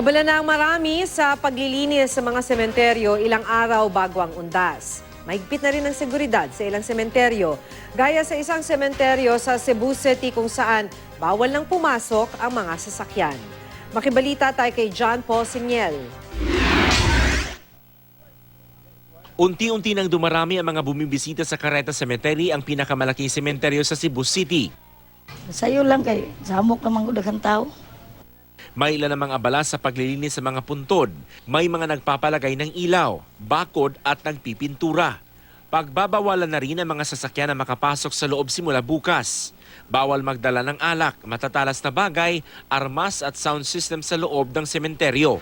Abala na ang marami sa paglilinis sa mga sementeryo ilang araw bago ang undas. Mahigpit na rin ang seguridad sa ilang sementeryo. Gaya sa isang sementeryo sa Cebu City kung saan bawal nang pumasok ang mga sasakyan. Makibalita tayo kay John Paul Siniel. Unti-unti nang dumarami ang mga bumibisita sa Carreta Cemetery, ang pinakamalaking sementeryo sa Cebu City. Sa'yo lang kay samok naman ko daghang tao. May ilan namang abala sa paglilinis sa mga puntod. May mga nagpapalagay ng ilaw, bakod at nagpipintura. Pagbabawalan na rin ang mga sasakyan na makapasok sa loob simula bukas. Bawal magdala ng alak, matatalas na bagay, armas at sound system sa loob ng sementeryo.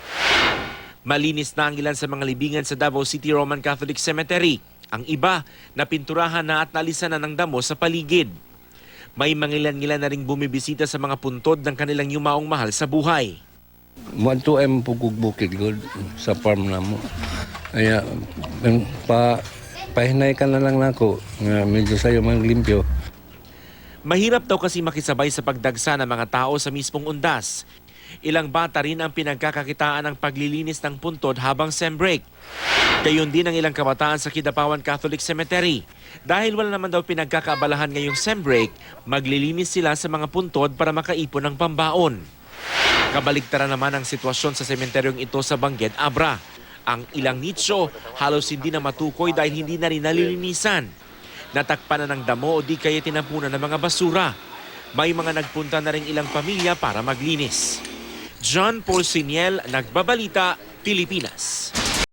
Malinis na ang ilan sa mga libingan sa Davao City Roman Catholic Cemetery. Ang iba, napinturahan na at nalisan na ng damo sa paligid. May mangilan-ngilan na ring bumibisita sa mga puntod ng kanilang yumaong mahal sa buhay. One to M pugug bukid good sa farm na mo. Kaya pa pahinay ka na lang nako medyo sayo man limpyo. Mahirap daw kasi makisabay sa pagdagsa ng mga tao sa mismong undas. Ilang bata rin ang pinagkakakitaan ng paglilinis ng puntod habang sem break. Gayon din ang ilang kabataan sa Kidapawan Catholic Cemetery. Dahil wala naman daw pinagkakaabalahan ngayong sem break, maglilinis sila sa mga puntod para makaipon ng pambaon. Kabaligtaran naman ang sitwasyon sa sementeryong ito sa Bangged, Abra. Ang ilang nicho halos hindi na matukoy dahil hindi na rin nalilinisan. Natakpan na ng damo o di kaya tinampunan ng mga basura. May mga nagpunta na rin ilang pamilya para maglinis. John Paul Siniel, Nagbabalita, Pilipinas.